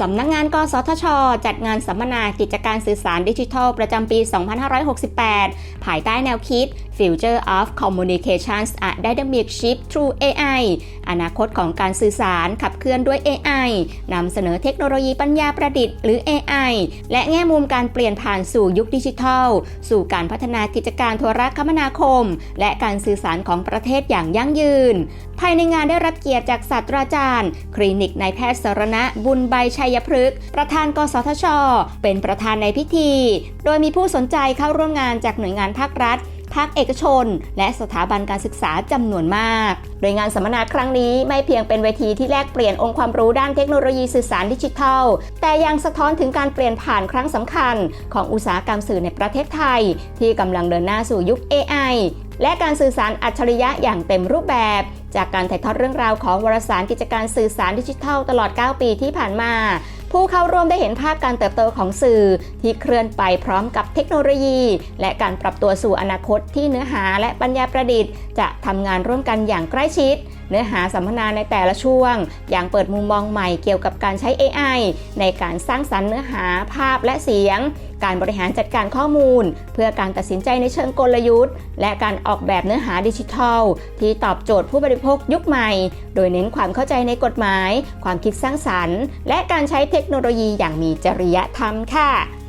สำนักงานกสทช จัดงานสัมมนากิจการสื่อสารดิจิทัล ประจำปี 2568 ภายใต้แนวคิด Future of Communications a Dynamic Shift Through AI อนาคตของการสื่อสารขับเคลื่อนด้วย AI นำเสนอเทคโนโลยีปัญญาประดิษฐ์หรือ AI และแง่มุมการเปลี่ยนผ่านสู่ยุคดิจิทัล สู่การพัฒนากิจการโทรคมนาคม และการสื่อสารของประเทศอย่างยั่งยืน ภายในงานได้รับเกียรติจากศาสตราจารย์ คลินิกนายแพทย์สรณะบุญใบชัยยพฤกษ์ประธานกสทช เป็นประธานในพิธี โดยมีผู้สนใจเข้าร่วมงานจากหน่วยงานภาครัฐภาคเอกชน และสถาบันการศึกษาจำนวนมาก โดยงานสัมมนาครั้งนี้ไม่เพียงเป็นเวทีที่แลกเปลี่ยนองค์ความรู้ด้านเทคโนโลยีสื่อสารดิจิทัล แต่ยังสะท้อนถึงการเปลี่ยนผ่านครั้งสำคัญ ของอุตสาหกรรมสื่อในประเทศไทย ที่กำลังเดินหน้าสู่ยุค AI และการสื่อสารอัจฉริยะอย่างเต็มรูปแบบ จากการถ่ายทอดเรื่องราวของวารสารกิจการสื่อสารดิจิทัลตลอด 9 ปีที่ผ่านมาผู้เข้าร่วมได้เห็นภาพการเติบโตของสื่อ ที่เคลื่อนไปพร้อมกับเทคโนโลยี และการปรับตัวสู่อนาคตที่เนื้อหาและปัญญาประดิษฐ์ จะทำงานร่วมกันอย่างใกล้ชิด เนื้อหาสัมมนาในแต่ละช่วง อย่างเปิดมุมมองใหม่เกี่ยวกับการใช้ AI ในการสร้างสรรค์เนื้อหาภาพและเสียง การบริหารจัดการข้อมูล เพื่อการตัดสินใจในเชิงกลยุทธ์ และการออกแบบเนื้อหาดิจิทัล ที่ตอบโจทย์ผู้บริโภคยุคใหม่ โดยเน้นความเข้าใจในกฎหมาย ความคิดสร้างสรรค์ และการใช้เทคโนโลยีอย่างมีจริยธรรมค่ะ